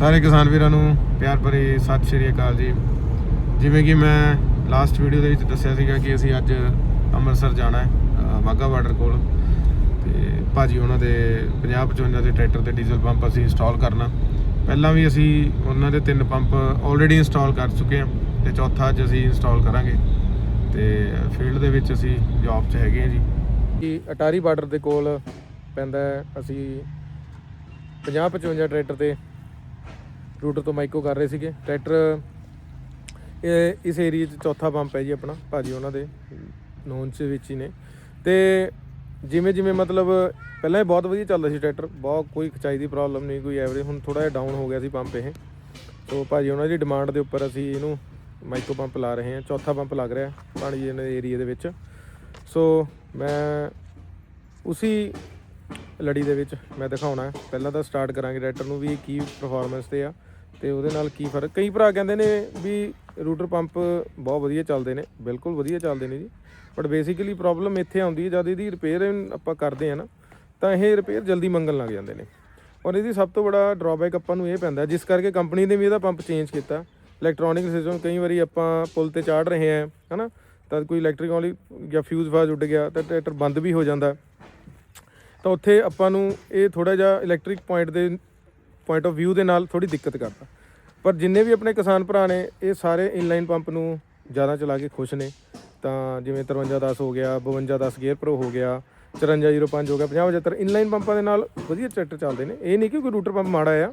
ਸਾਰੇ ਕਿਸਾਨ ਵੀਰਾਂ ਨੂੰ ਪਿਆਰ ਭਰੀ ਸਤਿ ਸ਼੍ਰੀ ਅਕਾਲ ਜੀ। ਜਿਵੇਂ ਕਿ ਮੈਂ ਲਾਸਟ ਵੀਡੀਓ ਦੇ ਵਿੱਚ ਦੱਸਿਆ ਸੀਗਾ ਕਿ ਅਸੀਂ ਅੱਜ ਅੰਮ੍ਰਿਤਸਰ ਜਾਣਾ ਹੈ ਅ, ਬਾਰਡਰ ਕੋਲ। ਤੇ ਭਾਜੀ ਉਹਨਾਂ ਦੇ 50 55 ਦੇ ਟਰੈਕਟਰ ਤੇ ਡੀਜ਼ਲ ਪੰਪ ਅਸੀਂ ਇੰਸਟਾਲ ਕਰਨਾ। ਪਹਿਲਾਂ ਵੀ ਅਸੀਂ ਉਹਨਾਂ ਦੇ ਤਿੰਨ ਪੰਪ ਆਲਰੇਡੀ ਇੰਸਟਾਲ ਕਰ ਚੁੱਕੇ ਹਾਂ ਤੇ ਚੌਥਾ ਅੱਜ ਅਸੀਂ ਇੰਸਟਾਲ ਕਰਾਂਗੇ। ਤੇ ਫੀਲਡ ਦੇ ਵਿੱਚ ਅਸੀਂ ਜੌਬ 'ਚ ਹੈਗੇ ਹਾਂ ਜੀ। ਕਿ ਅਟਾਰੀ ਬਾਰਡਰ ਦੇ ਕੋਲ ਪੈਂਦਾ ਅਸੀਂ 50 55 ਟਰੈਕਟਰ ਤੇ ਰੂਟਰ ਤੋਂ ਮਾਈਕੋ ਕਰ ਰਹੇ ਸੀਗੇ। ਟਰੈਕਟਰ, ਇਹ ਇਸ ਏਰੀਆ 'ਚ ਚੌਥਾ ਪੰਪ ਹੈ ਜੀ ਆਪਣਾ, ਭਾਜੀ ਉਹਨਾਂ ਦੇ ਨੋਨ ਚ ਵਿੱਚ ਹੀ ਨੇ। ਤੇ ਜਿਵੇਂ ਜਿਵੇਂ ਮਤਲਬ ਪਹਿਲਾਂ ਇਹ ਬਹੁਤ ਵਧੀਆ ਚੱਲਦਾ ਸੀ ਟਰੈਕਟਰ, ਬਹੁਤ ਕੋਈ ਖਚਾਈ ਦੀ ਪ੍ਰੋਬਲਮ ਨਹੀਂ, ਕੋਈ ਐਵਰੇਜ ਹੁਣ ਥੋੜਾ ਜਿਹਾ ਡਾਊਨ ਹੋ ਗਿਆ ਸੀ ਪੰਪ ਇਹ। ਸੋ ਭਾਜੀ ਉਹਨਾਂ ਦੀ ਡਿਮਾਂਡ ਦੇ ਉੱਪਰ ਅਸੀਂ ਇਹਨੂੰ ਮਾਈਕੋ ਪੰਪ ਲਾ ਰਹੇ ਹਾਂ, ਚੌਥਾ ਪੰਪ ਲੱਗ ਰਿਹਾ ਪਾਣੀ ਜੀ ਦੇ ਏਰੀਆ ਦੇ ਵਿੱਚ। ਸੋ ਮੈਂ ਉਸੀ ਲੜੀ ਦੇ ਵਿੱਚ ਮੈਂ ਦਿਖਾਉਣਾ, ਪਹਿਲਾਂ ਤਾਂ ਸਟਾਰਟ ਕਰਾਂਗੇ ਟਰੈਕਟਰ ਨੂੰ ਵੀ ਕੀ ਪਰਫਾਰਮੈਂਸ ਤੇ ਆ। ਤੇ ਉਹਦੇ ਨਾਲ ਕੀ ਫ਼ਰਕ? ਕਈ ਭਰਾ ਕਹਿੰਦੇ ਨੇ ਵੀ ਰੂਟਰ ਪੰਪ ਬਹੁਤ ਵਧੀਆ ਚੱਲਦੇ ਨੇ, ਬਿਲਕੁਲ ਵਧੀਆ ਚੱਲਦੇ ਨੇ ਜੀ। ਬਟ ਬੇਸਿਕਲੀ ਪ੍ਰੋਬਲਮ ਇੱਥੇ ਆਉਂਦੀ ਹੈ, ਜਦ ਇਹਦੀ ਰਿਪੇਅਰ ਆਪਾਂ ਕਰਦੇ ਆ ਨਾ, ਤਾਂ ਇਹ ਰਿਪੇਅਰ ਜਲਦੀ ਮੰਗਣ ਲੱਗ ਜਾਂਦੇ ਨੇ। ਔਰ ਇਹਦੀ ਸਭ ਤੋਂ ਬੜਾ ਡਰਾਬੈਕ ਆਪਾਂ ਨੂੰ ਇਹ ਪੈਂਦਾ, ਜਿਸ ਕਰਕੇ ਕੰਪਨੀ ਨੇ ਵੀ ਇਹਦਾ ਪੰਪ ਚੇਂਜ ਕੀਤਾ। ਇਲੈਕਟ੍ਰੋਨਿਕ ਸਿਸਟਮ ਕਈ ਵਾਰੀ ਆਪਾਂ ਪੁਲ ਤੇ ਚਾੜ ਰਹੇ ਆ ਹਨਾ? ਤਾਂ ਕੋਈ ਇਲੈਕਟ੍ਰਿਕ ਵਾਲੀ ਜਾਂ ਫਿਊਜ਼ ਫਾਜ਼ ਉੱਡ ਗਿਆ, ਤਾਂ ਟਰੈਕਟਰ ਬੰਦ ਵੀ ਹੋ ਜਾਂਦਾ। ਤਾਂ ਉੱਥੇ ਆਪਾਂ ਨੂੰ ਇਹ ਥੋੜਾ ਜਿਹਾ ਇਲੈਕਟ੍ਰਿਕ ਪੁਆਇੰਟ ਦੇ ਪੁਆਇੰਟ ਆਫ View ਦੇ ਨਾਲ ਥੋੜੀ ਦਿੱਕਤ ਕਰਦਾ। ਪਰ ਜਿੰਨੇ ਵੀ ਆਪਣੇ ਕਿਸਾਨ ਭਰਾ ਨੇ, ਇਹ ਸਾਰੇ ਇਨਲਾਈਨ ਪੰਪ ਨੂੰ ਜ਼ਿਆਦਾ ਚਲਾ ਕੇ ਖੁਸ਼ ਨੇ। ਤਾਂ ਜਿਵੇਂ 5310 ਹੋ ਗਿਆ 5210 ਗੇਅਰ ਪ੍ਰੋ ਹੋ ਗਿਆ 5405 ਹੋ ਗਿਆ 5075 ਇਨਲਾਈਨ ਪੰਪਾਂ ਦੇ ਨਾਲ ਵਧੀਆ ਟਰੈਕਟਰ ਚੱਲਦੇ ਨੇ। ਇਹ ਨਹੀਂ ਕਿ ਕੋਈ ਰੂਟਰ ਪੰਪ ਮਾੜਾ ਆ।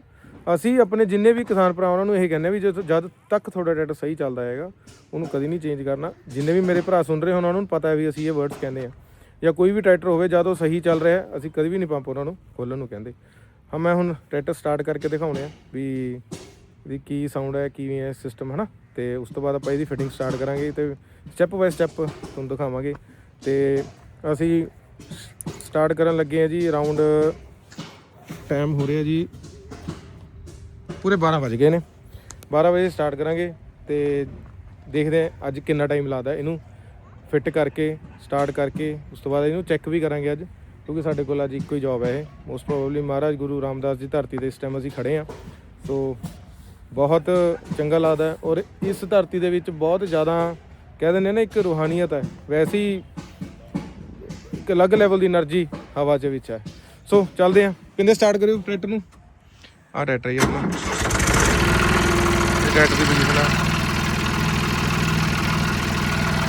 ਅਸੀਂ ਆਪਣੇ ਜਿੰਨੇ ਵੀ ਕਿਸਾਨ ਭਰਾ ਉਹਨਾਂ ਨੂੰ ਇਹ ਕਹਿੰਦੇ ਆ ਵੀ ਜਦੋਂ ਜਦ ਤੱਕ ਤੁਹਾਡਾ ਟਰੈਕਟਰ ਸਹੀ ਚੱਲਦਾ ਹੈਗਾ, ਉਹਨੂੰ ਕਦੀ ਨਹੀਂ ਚੇਂਜ ਕਰਨਾ। ਜਿੰਨੇ ਵੀ ਮੇਰੇ ਭਰਾ ਸੁਣ ਰਹੇ ਹੋਣ ਉਹਨਾਂ ਨੂੰ ਪਤਾ ਹੈ ਵੀ ਅਸੀਂ ਇਹ ਵਰਡਸ ਕਹਿੰਦੇ ਆ। ਜਾਂ ਕੋਈ ਵੀ ਟਰੈਕਟਰ ਹੋਵੇ, ਜਦ ਉਹ ਸਹੀ ਚੱਲ ਰਿਹਾ, ਅਸੀਂ ਕਦੀ ਵੀ ਨਹੀਂ ਪੰਪ ਉਹਨਾਂ ਨੂੰ ਖੋਲਣ ਨੂੰ ਕਹਿੰਦੇ। ਹਾਂ, ਮੈਂ ਹੁਣ ਟਰੈਕਟਰ ਸਟਾਰਟ ਕਰਕੇ ਦਿਖਾਉਣੇ ਆ ਵੀ ਵੀ ਕੀ ਸਾਊਂਡ ਹੈ, ਕਿਵੇਂ ਹੈ ਸਿਸਟਮ ਹੈ ਨਾ ਤੇ ਉਸ ਤੋਂ ਬਾਅਦ ਆਪਾਂ ਇਹਦੀ ਫਿਟਿੰਗ ਸਟਾਰਟ ਕਰਾਂਗੇ ਤੇ ਸਟੈਪ ਬਾਈ ਸਟੈਪ ਤੁਹਾਨੂੰ ਦਿਖਾਵਾਂਗੇ। ਤੇ ਅਸੀਂ ਸਟਾਰਟ ਕਰਨ ਲੱਗੇ ਆ ਜੀ ਅਰਾਊਂਡ ਟਾਈਮ ਹੋ ਰਿਹਾ ਜੀ। ਪੂਰੇ 12 ਵਜ ਗਏ ਨੇ। 12 ਵਜੇ ਸਟਾਰਟ ਕਰਾਂਗੇ ਤੇ ਦੇਖਦੇ ਆ ਅੱਜ ਕਿੰਨਾ ਟਾਈਮ ਲੱਗਦਾ ਇਹਨੂੰ ਫਿੱਟ ਕਰਕੇ ਸਟਾਰਟ ਕਰਕੇ, ਉਸ ਤੋਂ ਬਾਅਦ ਇਹਨੂੰ ਚੈੱਕ ਵੀ ਕਰਾਂਗੇ ਅੱਜ, ਕਿਉਂਕਿ ਸਾਡੇ ਕੋਲ ਅੱਜ ਇੱਕੋ ਹੀ ਜੌਬ ਹੈ ਇਹ। ਮੋਸਟ ਪ੍ਰੋਬਬਲੀ ਮਹਾਰਾਜ ਗੁਰੂ ਰਾਮਦਾਸ ਦੀ ਧਰਤੀ ਤੇ ਇਸ ਟਾਈਮ ਅਸੀਂ ਖੜੇ ਆ ਸੋ ਬਹੁਤ ਚੰਗਾ ਲੱਗਦਾ ਔਰ ਇਸ ਧਰਤੀ ਦੇ ਵਿੱਚ ਬਹੁਤ ਜ਼ਿਆਦਾ ਕਹਿ ਦਿੰਦੇ ਨੇ ਇੱਕ ਰੂਹਾਨੀਅਤ ਹੈ। ਵੈਸੀ ਇੱਕ ਅਲੱਗ ਲੈਵਲ ਦੀ એનર્ਜੀ ਹਵਾ 'ਚ ਵਿੱਚ ਹੈ। ਸੋ ਚੱਲਦੇ ਆ ਕਿੰਨੇ ਸਟਾਰਟ ਕਰਿਓ ਟਰੈਕਟਰ ਨੂੰ? ਆ ਟਰੈਕਟਰ ਹੀ ਆਪਣਾ। ਟਰੈਕਟਰ ਦੀ ਬਿਜਲੀ ਨਾਲ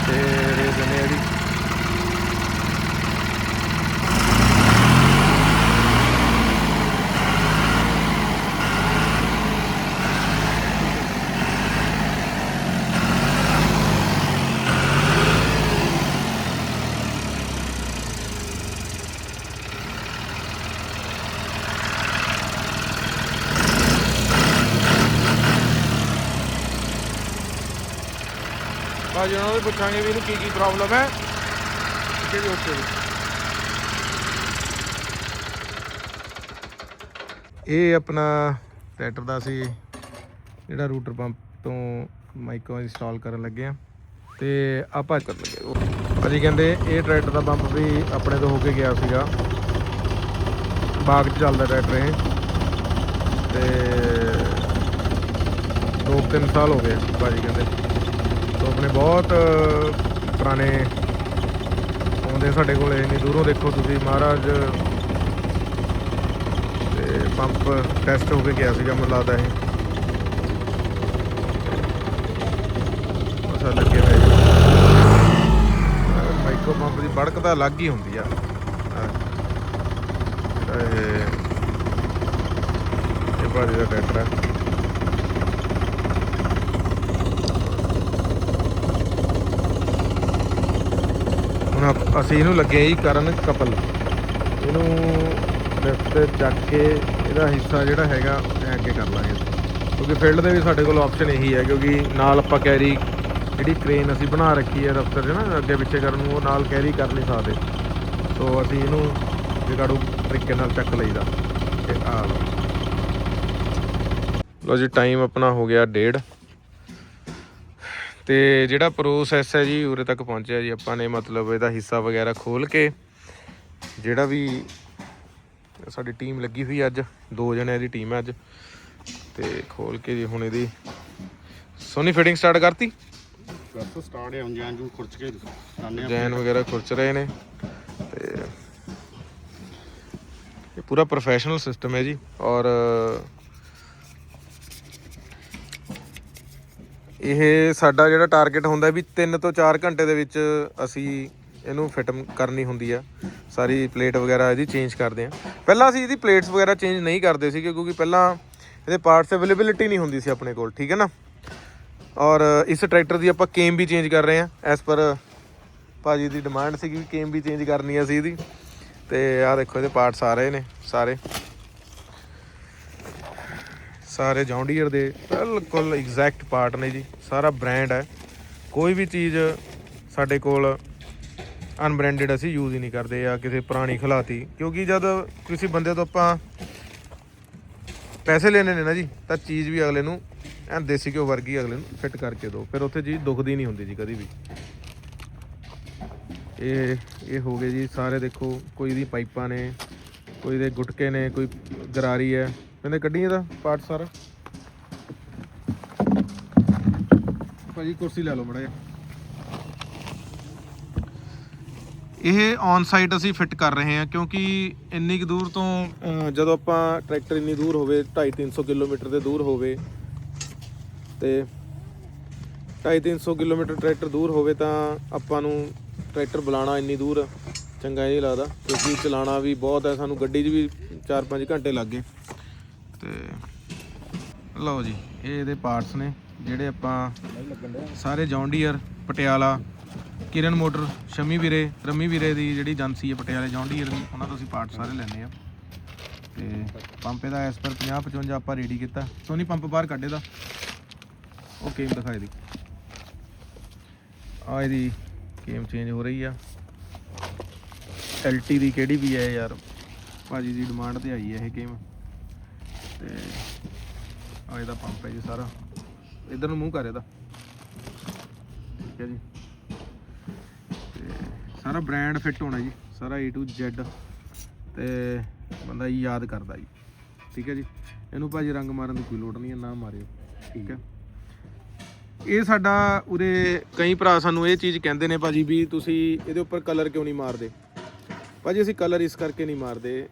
ਤੇ ਰੇਸ ਨੇ ਇਹਦੀ ਭਾਜੀ ਉਹਨਾਂ ਨੂੰ ਪੁੱਛਾਂਗੇ ਵੀ ਇਹਨੂੰ ਕੀ ਕੀ ਪ੍ਰੋਬਲਮ ਹੈ। ਠੀਕ ਹੈ ਓਕੇ ਇਹ ਆਪਣਾ ਟਰੈਕਟਰ ਦਾ ਸੀ ਜਿਹੜਾ ਰੂਟਰ ਪੰਪ ਤੋਂ ਮਾਈਕੋ ਇੰਸਟਾਲ ਕਰਨ ਲੱਗੇ ਆ ਤੇ ਆਪਾਂ ਕਰਨ ਲੱਗੇ ਭਾਜੀ ਕਹਿੰਦੇ ਇਹ ਟਰੈਕਟਰ ਦਾ ਪੰਪ ਵੀ ਆਪਣੇ ਤੋਂ ਹੋ ਕੇ ਗਿਆ ਸੀਗਾ। ਬਾਗ 'ਚ ਚੱਲਦਾ ਟਰੈਕਟਰ ਇਹ। ਤੇ ਦੋ ਤਿੰਨ ਸਾਲ ਹੋ ਗਏ ਭਾਜੀ ਕਹਿੰਦੇ। ਆਪਣੇ ਬਹੁਤ ਪੁਰਾਣੇ ਆਉਂਦੇ ਸਾਡੇ ਕੋਲ, ਇੰਨੀ ਦੂਰੋਂ ਦੇਖੋ ਤੁਸੀਂ ਮਹਾਰਾਜ। ਤੇ ਪੰਪ ਟੈਸਟ ਹੋ ਕੇ ਗਿਆ ਸੀਗਾ, ਮੈਨੂੰ ਲੱਗਦਾ ਇਹ। ਅਸਾ ਲੱਗੇ ਹੋਏ। ਮਾਈਕਰੋ ਪੰਪ ਦੀ ਬੜਕ ਤਾਂ ਅਲੱਗ ਹੀ ਹੁੰਦੀ ਆ। ਆਹ। ਇਹ ਇਹ ਬਾਰੇ ਦਾ ਟਰੈਕਟਰ ਹੈ ਹੁਣ ਆਪ- ਅਸੀਂ ਇਹਨੂੰ ਲੱਗੇ ਹੀ ਕਰਨ ਕਪਲ। ਇਹਨੂੰ ਲਿਫਟ ਚੱਕ ਕੇ ਇਹਦਾ ਹਿੱਸਾ ਜਿਹੜਾ ਹੈਗਾ ਐ ਅੱਗੇ ਕਰ ਲਾਂਗੇ। ਕਿਉਂਕਿ ਫੀਲਡ ਦੇ ਵੀ ਸਾਡੇ ਕੋਲ ਆਪਸ਼ਨ ਇਹੀ ਹੈ, ਕਿਉਂਕਿ ਨਾਲ ਆਪਾਂ ਕੈਰੀ ਜਿਹੜੀ ਕ੍ਰੇਨ ਅਸੀਂ ਬਣਾ ਰੱਖੀ ਹੈ ਦਫ਼ਤਰ 'ਚ ਨਾ, ਅੱਗੇ ਪਿੱਛੇ ਕਰਨ ਨੂੰ, ਉਹ ਨਾਲ ਕੈਰੀ ਕਰ ਨਹੀਂ ਸਕਦੇ। ਸੋ ਅਸੀਂ ਇਹਨੂੰ ਜਗਾੜੂ ਤਰੀਕੇ ਨਾਲ ਚੱਕ ਲਈਦਾ। ਤੇ ਆ ਲਓ। ਲੋ ਜੀ ਟਾਈਮ ਆਪਣਾ ਹੋ ਗਿਆ ਡੇਢ। ਤੇ ਜਿਹੜਾ ਪ੍ਰੋਸੈਸ ਹੈ ਜੀ ਉਰੇ ਤੱਕ ਪਹੁੰਚਿਆ ਜੀ। ਆਪਾਂ ਨੇ ਮਤਲਬ ਇਹਦਾ ਹਿੱਸਾ ਵਗੈਰਾ ਖੋਲ ਕੇ ਜਿਹੜਾ ਵੀ ਸਾਡੀ ਟੀਮ ਲੱਗੀ ਹੋਈ ਅੱਜ ਦੋ ਜਣਿਆਂ ਦੀ ਟੀਮ ਹੈ ਅੱਜ। ਤੇ ਖੋਲ ਕੇ ਜੀ ਹੁਣ ਇਹਦੀ ਸੋਨੀ ਫਿਟਿੰਗ ਸਟਾਰਟ ਕਰਤੀ। ਕਰਤੋ ਸਟਾਰਟ ਹੈ ਜੈਨ ਜੂ ਖੁਰਚ ਕੇ ਆਨੇ ਜੈਨ ਵਗੈਰਾ ਖੁਰਚ ਰਹੇ ਨੇ। ਤੇ ਇਹ ਪੂਰਾ ਪ੍ਰੋਫੈਸ਼ਨਲ ਸਿਸਟਮ ਹੈ ਜੀ। ਔਰ ਇਹ ਸਾਡਾ ਜਿਹੜਾ ਟਾਰਗੇਟ ਹੁੰਦਾ ਵੀ 3 ਤੋਂ 4 ਘੰਟੇ ਦੇ ਵਿੱਚ ਅਸੀਂ ਇਹਨੂੰ ਫਿਟ ਕਰਨੀ ਹੁੰਦੀ ਆ। ਸਾਰੀ ਪਲੇਟ ਵਗੈਰਾ ਇਹਦੀ ਚੇਂਜ ਕਰਦੇ ਆ। ਪਹਿਲਾਂ ਅਸੀਂ ਇਹਦੀ ਪਲੇਟਸ ਵਗੈਰਾ ਚੇਂਜ ਨਹੀਂ ਕਰਦੇ ਸੀ ਕਿਉਂਕਿ ਪਹਿਲਾਂ ਇਹਦੇ ਪਾਰਟਸ ਅਵੇਲੇਬਿਲਿਟੀ ਨਹੀਂ ਹੁੰਦੀ ਸੀ ਆਪਣੇ ਕੋਲ, ਠੀਕ ਹੈ ਨਾ? ਔਰ ਇਸ ਟਰੈਕਟਰ ਦੀ ਆਪਾਂ ਕੇਮ ਵੀ ਚੇਂਜ ਕਰ ਰਹੇ ਆ। ਐਸ ਪਰ ਭਾਜੀ ਦੀ ਡਿਮਾਂਡ ਸੀ ਕਿ ਕੇਮ ਵੀ ਚੇਂਜ ਕਰਨੀ ਆ ਸੀ ਇਹਦੀ। ਤੇ ਆਹ ਦੇਖੋ ਇਹਦੇ ਪਾਰਟਸ ਆ ਰਹੇ ਨੇ ਸਾਰੇ। ਸਾਰੇ ਜੌਂਡੀਅਰ ਦੇ ਬਿਲਕੁਲ ਐਗਜ਼ੈਕਟ ਪਾਰਟ ਨੇ ਜੀ, ਸਾਰਾ ਬ੍ਰਾਂਡ ਹੈ। ਕੋਈ ਵੀ ਚੀਜ਼ ਸਾਡੇ ਕੋਲ ਅਨਬ੍ਰਾਂਡਡ ਅਸੀਂ ਯੂਜ਼ ਹੀ ਨਹੀਂ ਕਰਦੇ ਆ ਕਿਸੇ ਪੁਰਾਣੀ ਖਲਾਤੀ, ਕਿਉਂਕਿ ਜਦ ਕਿਸੇ ਬੰਦੇ ਤੋਂ ਆਪਾਂ ਪੈਸੇ ਲੈਣੇ ਨੇ ਨਾ ਜੀ, ਤਾਂ ਚੀਜ਼ ਵੀ ਅਗਲੇ ਨੂੰ ਐਂ ਦੇਸੀ ਘਿਓ ਵਰਗੀ ਅਗਲੇ ਨੂੰ ਫਿੱਟ ਕਰਕੇ ਦਿਓ, ਫਿਰ ਉੱਥੇ ਚੀਜ਼ ਦੁਖਦੀ ਨਹੀਂ ਹੁੰਦੀ ਜੀ ਕਦੀ ਵੀ। ਇਹ ਇਹ ਹੋ ਗਏ ਜੀ, ਸਾਰੇ ਦੇਖੋ, ਕੋਈ ਦੀ ਪਾਈਪਾਂ ਨੇ, ਕੋਈ ਦੇ ਗੁਟਕੇ ਨੇ, ਕੋਈ ਗਰਾਰੀ ਹੈ। ਕਹਿੰਦੇ ਕੱਢੀ ਇਹਦਾ ਪਾਰਟ ਸਾਰਾ। ਭਾਜੀ ਕੁਰਸੀ ਲੈ ਲਓ ਮੜਾ ਇਹ ਔਨ ਸਾਈਟ ਅਸੀਂ ਫਿੱਟ ਕਰ ਰਹੇ ਹਾਂ ਕਿਉਂਕਿ ਇੰਨੀ ਕੁ ਦੂਰ ਤੋਂ ਜਦੋਂ ਆਪਾਂ ਟਰੈਕਟਰ ਇੰਨੀ ਦੂਰ ਹੋਵੇ 2.5 300 ਕਿਲੋਮੀਟਰ ਦੇ ਦੂਰ ਹੋਵੇ ਤੇ 2.5 300 ਕਿਲੋਮੀਟਰ ਟਰੈਕਟਰ ਦੂਰ ਹੋਵੇ ਤਾਂ ਆਪਾਂ ਨੂੰ ਟਰੈਕਟਰ ਬੁਲਾਣਾ ਇੰਨੀ ਦੂਰ ਚੰਗਾ ਨਹੀਂ ਲੱਗਦਾ, ਕਿਉਂਕਿ ਚਲਾਉਣਾ ਵੀ ਬਹੁਤ ਹੈ, ਸਾਨੂੰ ਗੱਡੀ 'ਚ ਵੀ 4-5 ਘੰਟੇ ਲੱਗ ਗਏ। ਤੇ ਲਓ ਜੀ, ਇਹ ਇਹਦੇ ਪਾਰਟਸ ਨੇ, ਜਿਹੜੇ ਆਪਾਂ ਸਾਰੇ John Deere Patiala, Kiran motor, Shami ਵੀਰੇ, ਰਮੀ ਵੀਰੇ ਦੀ ਜਿਹੜੀ ਏਜੰਸੀ ਹੈ ਪਟਿਆਲੇ ਜੌਂਡੀਅਰ ਦੀ, ਉਹਨਾਂ ਤੋਂ ਅਸੀਂ ਪਾਰਟ ਸਾਰੇ ਲੈਣੇ ਆ ਤੇ ਪੰਪ ਇਹਦਾ ਐਸ ਪਰ 50 55 ਆਪਾਂ ਰੈਡੀ ਕੀਤਾ। ਸੋਨੀ ਪੰਪ ਬਾਹਰ ਕੱਢੇ ਦਾ ਉਹ ਕੇਮ ਦਿਖਾਏ ਦੀ ਆ ਇਹਦੀ ਕੇਮ ਚੇਂਜ ਹੋ ਰਹੀ ਆ। ਐਲਟੀ ਦੀ ਕਿਹੜੀ ਵੀ ਹੈ ਯਾਰ? ਭਾਜੀ ਦੀ ਡਿਮਾਂਡ ਤੇ ਆਈ ਹੈ ਇਹ ਗੇਮ ਤੇ ਆ ਇਹਦਾ ਪੰਪ ਹੈ ਜੀ ਸਾਰਾ। ਇਧਰ ਨੂੰ ਮੂੰਹ ਕਰ ਇਹਦਾ। ਠੀਕ ਹੈ ਜੀ। ਤੇ ਸਾਰਾ ਬ੍ਰਾਂਡ ਫਿੱਟ ਹੋਣਾ ਜੀ। ਸਾਰਾ A to Z ਤੇ ਬੰਦਾ ਯਾਦ ਕਰਦਾ ਜੀ। ਠੀਕ ਹੈ ਜੀ। ਇਹਨੂੰ ਭਾਜੀ ਰੰਗ ਮਾਰਨ ਦੀ ਕੋਈ ਲੋੜ ਨਹੀਂ ਹੈ, ਨਾ ਮਾਰਿਓ। ਠੀਕ ਹੈ। ਇਹ ਸਾਡਾ ਉਰੇ ਕਈ ਭਰਾ ਸਾਨੂੰ ਇਹ ਚੀਜ਼ ਕਹਿੰਦੇ ਨੇ ਭਾਜੀ ਵੀ ਤੁਸੀਂ ਇਹਦੇ ਉੱਪਰ ਕਲਰ ਕਿਉਂ ਨਹੀਂ ਮਾਰਦੇ? ਭਾਜੀ ਅਸੀਂ ਕਲਰ ਇਸ ਕਰਕੇ ਨਹੀਂ ਮਾਰਦੇ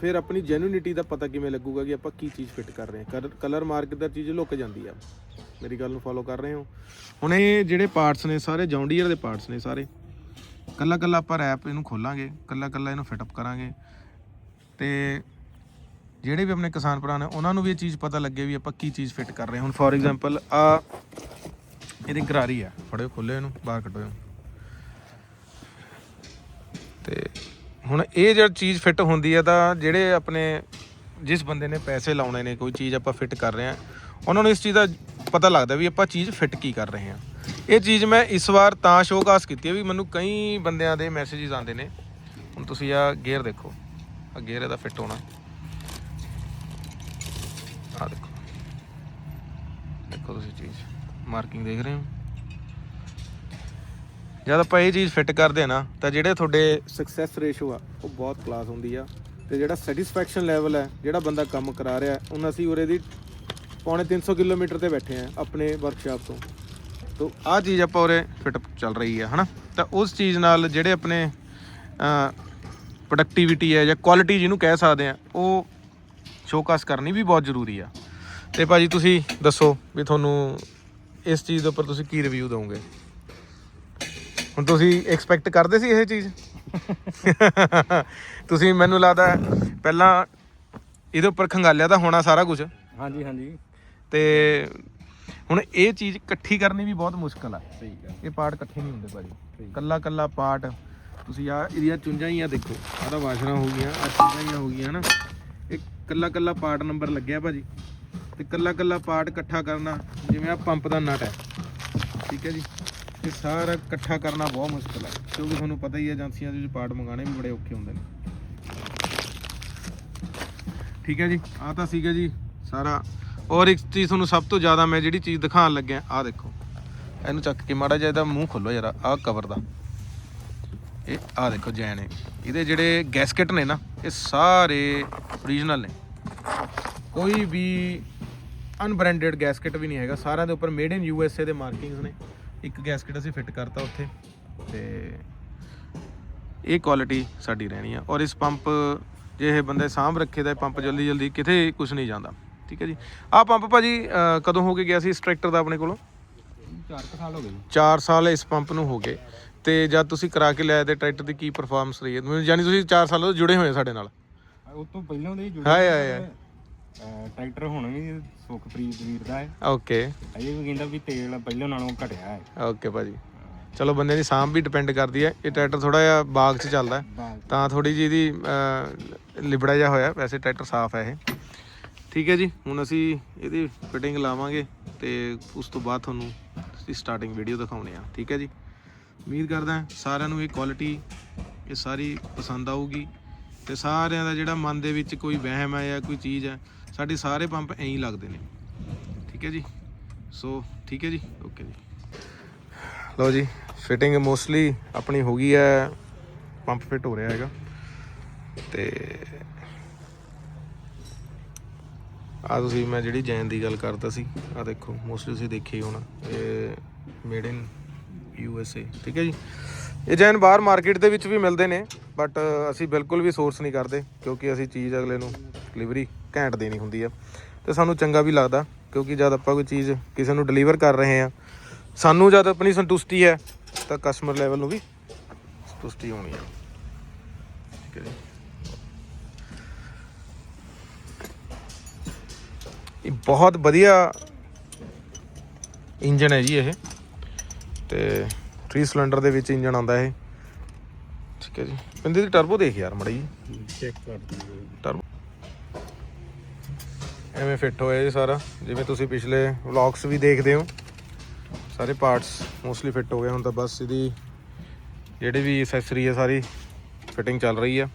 ਫਿਰ ਆਪਣੀ ਜੈਨੂਇਨਿਟੀ ਦਾ ਪਤਾ ਕਿਵੇਂ ਲੱਗੂਗਾ ਕਿ ਆਪਾਂ ਕੀ ਚੀਜ਼ ਫਿੱਟ ਕਰ ਰਹੇ ਹਾਂ। ਕਲਰ ਮਾਰ ਕੇ ਚੀਜ਼ ਲੁੱਕ ਜਾਂਦੀ ਆ। ਮੇਰੀ ਗੱਲ ਨੂੰ ਫੋਲੋ ਕਰ ਰਹੇ ਹੋ। ਹੁਣ ਇਹ ਜਿਹੜੇ ਪਾਰਟਸ ਨੇ ਸਾਰੇ ਜੌਂਡੀਅਰ ਦੇ ਪਾਰਟਸ ਨੇ ਸਾਰੇ, ਕੱਲਾ ਕੱਲਾ ਆਪਾਂ ਰੈਪ ਇਹਨੂੰ ਖੋਲਾਂਗੇ, ਕੱਲਾ ਕੱਲਾ ਇਹਨੂੰ ਫਿਟ ਅਪ ਕਰਾਂਗੇ। ਤੇ ਜਿਹੜੇ ਵੀ ਆਪਣੇ ਕਿਸਾਨ ਭਰਾ ਨੇ, ਉਹਨਾਂ ਨੂੰ ਵੀ ਇਹ ਚੀਜ਼ ਪਤਾ ਲੱਗੇ ਵੀ ਆਪਾਂ ਕੀ ਚੀਜ਼ ਫਿੱਟ ਕਰ ਰਹੇ ਹੁਣ ਫੋਰ ਐਗਜ਼ਾਮਪਲ ਆ ਇਹਦੀ ਗਰਾਰੀ ਆ। ਫੜਿਓ ਖੋਲੇ ਇਹਨੂੰ, ਬਾਹਰ ਕੱਢੋ ਇਹਨੂੰ। ਤੇ ਹੁਣ ਇਹ ਜਦ ਚੀਜ਼ ਫਿੱਟ ਹੁੰਦੀ ਹੈ ਤਾਂ ਜਿਹੜੇ ਆਪਣੇ ਜਿਸ ਬੰਦੇ ਨੇ ਪੈਸੇ ਲਾਉਣੇ ਨੇ, ਕੋਈ ਚੀਜ਼ ਆਪਾਂ ਫਿੱਟ ਕਰ ਰਹੇ ਹਾਂ ਉਹਨਾਂ ਨੂੰ ਇਸ ਚੀਜ਼ ਦਾ ਪਤਾ ਲੱਗਦਾ ਵੀ ਆਪਾਂ ਚੀਜ਼ ਫਿੱਟ ਕੀ ਕਰ ਰਹੇ ਹਾਂ ਇਹ ਚੀਜ਼ ਮੈਂ ਇਸ ਵਾਰ ਤਾਂ ਸ਼ੋਕਾਸ ਕੀਤੀ ਹੈ ਵੀ ਮੈਨੂੰ ਕਈ ਬੰਦਿਆਂ ਦੇ ਮੈਸੇजेस ਆਉਂਦੇ ਨੇ। ਹੁਣ ਤੁਸੀਂ ਆ ਗੇਅਰ ਦੇਖੋ ਆ ਗੇਅਰ ਇਹਦਾ ਫਿੱਟ ਹੋਣਾ। ਆ ਦੇਖੋ। ਦੇਖੋ ਤੁਸੀਂ ਚੀਜ਼। ਮਾਰਕਿੰਗ ਦੇਖ ਰਹੇ ਹੋ? ਜਦ ਆਪਾਂ ਇਹ ਚੀਜ਼ ਫਿੱਟ ਕਰਦੇ ਆ ਨਾ, ਤਾਂ ਜਿਹੜੇ ਤੁਹਾਡੇ ਸਕਸੈਸ ਰੇਸ਼ੋ ਆ, ਉਹ ਬਹੁਤ ਕਲਾਸ ਹੁੰਦੀ ਆ। ਤੇ ਜਿਹੜਾ ਸੈਟੀਸਫੈਕਸ਼ਨ ਲੈਵਲ ਹੈ ਜਿਹੜਾ ਬੰਦਾ ਕੰਮ ਕਰਾ ਰਿਹਾ, ਹੁਣ ਅਸੀਂ ਉਰੇ ਦੀ ਪੌਣੇ 300 ਕਿਲੋਮੀਟਰ ਤੇ ਬੈਠੇ ਆ, ਆਪਣੇ ਵਰਕਸ਼ਾਪ ਤੋਂ। ਤੋ ਆਹ ਚੀਜ਼ ਆਪਾਂ ਉਰੇ ਫਿੱਟ ਚੱਲ ਰਹੀ ਆ, ਹਨਾ? ਤਾਂ ਉਸ ਚੀਜ਼ ਨਾਲ ਜਿਹੜੇ ਆਪਣੇ ਪ੍ਰੋਡਕਟਿਵਿਟੀ ਹੈ ਜਾਂ ਕੁਆਲਿਟੀ ਜਿਹਨੂੰ ਕਹਿ ਸਕਦੇ ਆ, ਉਹ ਸ਼ੋਕਾਸ ਕਰਨੀ ਵੀ ਬਹੁਤ ਜ਼ਰੂਰੀ ਆ। ਤੇ ਭਾਜੀ ਤੁਸੀਂ ਦੱਸੋ ਵੀ ਤੁਹਾਨੂੰ ਇਸ ਚੀਜ਼ ਦੇ ਉੱਪਰ ਤੁਸੀਂ ਕੀ ਰਿਵਿਊ ਦਿਓਗੇ ਹੁਣ ਤੁਸੀਂ ਐਕਸਪੈਕਟ ਕਰਦੇ ਸੀ ਇਹ ਚੀਜ਼? ਤੁਸੀਂ ਮੈਨੂੰ ਲੱਗਦਾ ਪਹਿਲਾਂ ਇਹਦੇ ਉੱਪਰ ਖੰਗਾਲਿਆ ਤਾਂ ਹੋਣਾ ਸਾਰਾ ਕੁਝ। ਹਾਂਜੀ ਹਾਂਜੀ। ਤੇ ਹੁਣ ਇਹ ਚੀਜ਼ ਇਕੱਠੀ ਕਰਨੀ ਵੀ ਬਹੁਤ ਮੁਸ਼ਕਲ ਆ। ਸਹੀ ਗੱਲ। ਇਹ ਪਾਰਟ ਇਕੱਠੇ ਨਹੀਂ ਹੁੰਦੇ ਭਾਜੀ। ਕੱਲਾ ਕੱਲਾ ਪਾਰਟ ਤੁਸੀਂ ਆ ਇਹਦੀਆਂ ਚੁੰਝਾਂ ਹੀ ਆ ਦੇਖੋ ਆਹ ਤਾਂ ਵਾਸ਼ਰਾਂ ਹੋ ਗਈਆਂ ਆ ਚੁੰਝਾਂ ਹੀ ਹੋ ਗਈਆਂ ਨਾ ਇਹ ਕੱਲਾ ਕੱਲਾ ਪਾਰਟ ਨੰਬਰ ਲੱਗਿਆ ਭਾਜੀ। ਤੇ ਕੱਲਾ ਕੱਲਾ ਪਾਰਟ ਇਕੱਠਾ ਕਰਨਾ ਜਿਵੇਂ ਆ ਪੰਪ ਦਾ ਨਟ ਹੈ। ਠੀਕ ਹੈ ਜੀ। ਇਹ ਸਾਰਾ ਇਕੱਠਾ ਕਰਨਾ ਬਹੁਤ ਮੁਸ਼ਕਲ ਹੈ, ਕਿਉਂਕਿ ਤੁਹਾਨੂੰ ਪਤਾ ਹੀ ਹੈ ਏਜੰਸੀਆਂ ਦੇ ਵਿੱਚ ਪਾਰਟ ਮੰਗਾਣੇ ਵੀ ਬੜੇ ਔਖੇ ਹੁੰਦੇ ਨੇ। ਠੀਕ ਹੈ ਜੀ, ਆਹ ਤਾਂ ਸੀਗਾ ਜੀ ਸਾਰਾ। ਔਰ ਇੱਕ ਚੀਜ਼ ਤੁਹਾਨੂੰ ਸਭ ਤੋਂ ਜ਼ਿਆਦਾ ਮੈਂ ਜਿਹੜੀ ਚੀਜ਼ ਦਿਖਾਉਣ ਲੱਗਿਆ, ਆਹ ਦੇਖੋ। ਇਹਨੂੰ ਚੱਕ ਕੇ ਮਾੜਾ ਜਿਹਾ ਇਹਦਾ ਮੂੰਹ ਖੋਲੋ ਜਰਾ ਆਹ ਕਵਰ ਦਾ। ਇਹ, ਆਹ ਦੇਖੋ ਜੈਨ ਹੈ। ਇਹਦੇ ਜਿਹੜੇ ਗੈਸਕਟ ਨੇ ਨਾ, ਇਹ ਸਾਰੇ ਓਰੀਜਨਲ ਨੇ। ਕੋਈ ਵੀ ਅਨਬ੍ਰਾਂਡਡ ਗੈਸਕਟ ਵੀ ਨਹੀਂ ਹੈਗਾ, ਸਾਰਿਆਂ ਦੇ ਉੱਪਰ made in U S A ਦੇ ਮਾਰਕਿੰਗਸ ਨੇ। ਇੱਕ ਗੈਸਕਟ ਅਸੀਂ ਫਿੱਟ ਕਰਤਾ ਉੱਥੇ ਤੇ ਇਹ ਕੁਆਲਿਟੀ ਸਾਡੀ ਰਹਿਣੀ ਆ। ਔਰ ਇਸ ਪੰਪ ਜੇ ਇਹ ਬੰਦੇ ਸਾਂਭ ਰੱਖੇ ਇਹ ਪੰਪ ਜਲਦੀ ਜਲਦੀ ਕਿਤੇ ਕੁਝ ਨਹੀਂ ਜਾਂਦਾ। ਠੀਕ ਹੈ ਜੀ। ਆਹ ਪੰਪ ਭਾਜੀ ਕਦੋਂ ਹੋ ਕੇ ਗਿਆ ਸੀ ਇਸ ਟਰੈਕਟਰ ਦਾ ਆਪਣੇ ਕੋਲੋਂ? 4 ਸਾਲ ਹੋ ਗਏ 4 ਸਾਲ ਇਸ ਪੰਪ ਨੂੰ ਹੋ ਗਏ। ਤੇ ਜਦ ਤੁਸੀਂ ਕਰਾ ਕੇ ਲਿਆਏ ਤੇ ਟਰੈਕਟਰ ਦੀ ਕੀ ਪਰਫਾਰਮੈਂਸ ਰਹੀ ਹੈ? ਯਾਨੀ ਤੁਸੀਂ 4 ਸਾਲਾਂ ਤੋਂ ਜੁੜੇ ਹੋਏ ਸਾਡੇ ਨਾਲ। ਉਸ ਤੋਂ ਪਹਿਲਾਂ ਦੇ ਹੀ ਹਾਏ ਹਾਏ ਹਾਏ ਟਰੈਕਟਰ ਹੁਣ ਵੀ ਸੁਖਪ੍ਰੀਤ ਵੀਰ ਦਾ ਹੈ। ਓਕੇ। ਅਜੇ ਵੀ ਕਹਿੰਦਾ ਵੀ ਤੇਲ ਪਹਿਲਾਂ ਨਾਲੋਂ ਘਟਿਆ ਹੈ। ਓਕੇ ਭਾਜੀ। ਚਲੋ ਬੰਦੇ ਦੀ ਸਾਂਭ ਵੀ ਡਿਪੈਂਡ ਕਰਦੀ ਹੈ। ਇਹ ਟਰੈਕਟਰ ਥੋੜਾ ਜਿਹਾ ਬਾਗ 'ਚ ਚੱਲਦਾ ਤਾਂ ਥੋੜੀ ਇਹਦੀ ਅਹ, ਲਿਬੜਾ ਜਿਹਾ ਹੋਇਆ। ਵੈਸੇ ਟਰੈਕਟਰ ਸਾਫ਼ ਹੈ ਇਹ। ਠੀਕ ਹੈ ਜੀ। ਹੁਣ ਅਸੀਂ ਇਹਦੀ ਫਿਟਿੰਗ ਲਾਵਾਂਗੇ ਤੇ ਉਸ ਤੋਂ ਬਾਅਦ ਤੁਹਾਨੂੰ ਅਸੀਂ ਸਟਾਰਟਿੰਗ ਵੀਡੀਓ ਦਿਖਾਉਣੇ ਆ। ਠੀਕ ਹੈ ਜੀ। ਉਮੀਦ ਕਰਦਾ ਸਾਰਿਆਂ ਨੂੰ ਇਹ ਕੁਆਲਿਟੀ ਇਹ ਸਾਰੀ ਪਸੰਦ ਆਊਗੀ। ਤੇ ਸਾਰਿਆਂ ਦਾ ਜਿਹੜਾ ਮਨ ਦੇ ਵਿੱਚ ਕੋਈ ਵਹਿਮ ਹੈ ਜਾਂ ਕੋਈ ਚੀਜ਼ ਹੈ ਸਾਡੇ ਸਾਰੇ ਪੰਪ ਐਂ ਹੀ ਲੱਗਦੇ ਨੇ। ਠੀਕ ਹੈ ਜੀ? ਸੋ ਠੀਕ ਹੈ ਜੀ? ਓਕੇ ਜੀ। ਲਓ ਜੀ ਫਿਟਿੰਗ ਮੋਸਟਲੀ ਆਪਣੀ ਹੋ ਗਈ ਹੈ, ਪੰਪ ਫਿਟ ਹੋ ਰਿਹਾ ਹੈਗਾ। ਤੇ ਆ ਤੁਸੀਂ, ਮੈਂ ਜਿਹੜੀ ਜੈਨ ਦੀ ਗੱਲ ਕਰਦਾ ਸੀ ਆ ਦੇਖੋ ਮੋਸਟਲੀ ਤੁਸੀਂ ਦੇਖਿਆ ਹੀ ਹੋਣਾ। ਇਹ made in U S A ਠੀਕ ਹੈ ਜੀ? ਇਹ ਜੈਨ ਬਾਹਰ ਮਾਰਕੀਟ ਦੇ ਵਿੱਚ ਵੀ ਮਿਲਦੇ ਨੇ ਬਟ ਅਸੀਂ ਬਿਲਕੁਲ ਵੀ ਸੋਰਸ ਨਹੀਂ ਕਰਦੇ, ਕਿਉਂਕਿ ਅਸੀਂ ਚੀਜ਼ ਅਗਲੇ ਨੂੰ ਡਿਲੀਵਰੀ ਘੈਂਟ ਦੇਣੀ ਹੁੰਦੀ ਆ। ਤੇ ਸਾਨੂੰ ਚੰਗਾ ਵੀ ਲੱਗਦਾ ਕਿਉਂਕਿ ਜਦ ਆਪਾਂ ਕੋਈ ਚੀਜ਼ ਕਿਸੇ ਨੂੰ ਡਿਲੀਵਰ ਕਰ ਰਹੇ ਆ ਸਾਨੂੰ ਜਦ ਆਪਣੀ ਸੰਤੁਸ਼ਟੀ ਹੈ ਤਾਂ ਕਸਟਮਰ ਲੈਵਲ ਨੂੰ ਵੀ ਸੰਤੁਸ਼ਟੀ ਹੋਣੀ ਹੈ ਠੀਕ ਹੈ ਜੀ। ਇਹ ਬਹੁਤ ਵਧੀਆ ਇੰਜਨ ਹੈ ਜੀ ਇਹ। ਤੇ 3 ਸਿਲੰਡਰ ਦੇ ਵਿੱਚ ਇੰਜਨ ਆਉਂਦਾ ਇਹ। ਠੀਕ ਹੈ ਜੀ। ਪਿੰਦੇ ਦੀ ਟਰਬੋ ਦੇਖ ਯਾਰ ਮੜੀ ਚੈੱਕ ਕਰ ਟਰਬੋ ਐਵੇਂ ਫਿੱਟ ਹੋਇਆ ਜੀ ਸਾਰਾ। ਜਿਵੇਂ ਤੁਸੀਂ ਪਿਛਲੇ ਵਲੌਗਸ ਵੀ ਦੇਖਦੇ ਹੋ, ਸਾਰੇ ਪਾਰਟਸ ਮੋਸਟਲੀ ਫਿੱਟ ਹੋ ਗਏ। ਹੁਣ ਤਾਂ ਬਸ ਇਹਦੀ ਜਿਹੜੀ ਵੀ ਐਕਸੈਸਰੀ ਹੈ ਸਾਰੀ ਫਿਟਿੰਗ ਚੱਲ ਰਹੀ ਆ।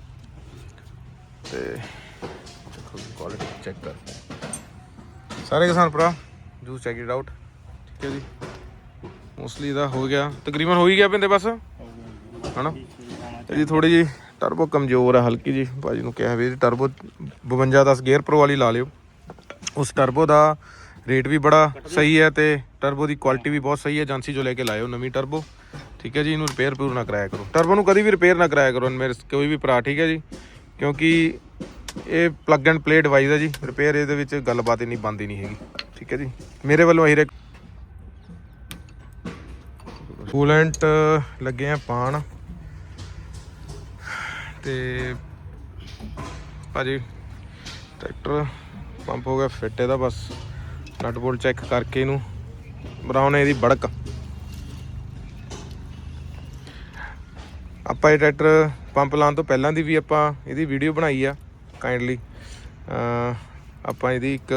ਤੇ ਦੇਖੋ ਕੁਆਲਿਟੀ ਚੈੱਕ ਕਰ ਸਾਰੇ ਕਿਸਾਨ ਭਰਾ ਜੂ ਚੈੱਕ ਇਟ ਆਊਟ ਠੀਕ ਹੈ ਜੀ। ਮੋਸਟਲੀ ਇਹਦਾ ਹੋ ਗਿਆ। ਤਕਰੀਬਨ ਹੋ ਹੀ ਗਿਆ ਪਿੰਦੇ ਬਸ। ਹਨਾ? ਇਹਦੀ ਥੋੜੀ ਜੀ ਟਰਬੋ ਕਮਜ਼ੋਰ ਆ, ਹਲਕੀ ਜੀ ਭਾਜੀ ਨੂੰ ਕਿਹਾ ਵੀ ਟਰਬੋ 52 10 ਗੇਅਰ ਪ੍ਰੋ ਵਾਲੀ ਲਾ ਲਿਓ। ਉਸ ਟਰਬੋ ਦਾ ਰੇਟ ਵੀ ਬੜਾ ਸਹੀ ਹੈ ਤੇ ਟਰਬੋ ਦੀ ਕੁਆਲਿਟੀ ਵੀ ਬਹੁਤ ਸਹੀ ਹੈ। ਏਜੰਸੀ ਜੋ ਲੈ ਕੇ ਲਾਇਓ ਨਵੀਂ ਟਰਬੋ ਠੀਕ ਹੈ ਜੀ, ਇਹਨੂੰ ਰਿਪੇਅਰ ਪੂਰ ਨਾ ਕਰਾਇਆ ਕਰੋ। ਟਰਬੋ ਨੂੰ ਕਦੀ ਵੀ ਰਿਪੇਅਰ ਨਾ ਕਰਾਇਆ ਕਰੋ, ਮੇਰੇ ਕੋਈ ਵੀ ਭਰਾ, ਠੀਕ ਹੈ ਜੀ? ਕਿਉਂਕਿ ਇਹ ਪਲੱਗ ਐਂਡ ਪਲੇ ਡਿਵਾਈਸ ਹੈ ਜੀ। ਰਿਪੇਅਰ ਇਹਦੇ ਵਿੱਚ ਗੱਲਬਾਤ ਇੰਨੀ ਨਹੀਂ ਬੰਦੀ ਨਹੀਂ ਹੈਗੀ। ਠੀਕ ਹੈ ਜੀ? ਮੇਰੇ ਵੱਲੋਂ ਇਹੀ ਕੂਲੈਂਟ ਲੱਗੇ ਆ ਪਾਣ। ਤੇ ਭਾਜੀ ਟਰੈਕਟਰ ਪੰਪ ਹੋ ਗਿਆ, ਫਿੱਟ ਇਹਦਾ ਬਸ। ਨਟ ਬੋਲਟ ਚੈੱਕ ਕਰਕੇ ਇਹਨੂੰ। ਬਣਾਉਣੇ ਇਹਦੀ ਬੜਕ। ਆਪਾਂ ਇਹ ਟਰੈਕਟਰ ਪੰਪ ਲਾਉਣ ਤੋਂ ਪਹਿਲਾਂ ਦੀ ਵੀ ਆਪਾਂ ਇਹਦੀ ਵੀਡੀਓ ਬਣਾਈ ਆ ਕਾਈਂਡਲੀ ਆਪਾਂ ਇਹਦੀ ਇੱਕ,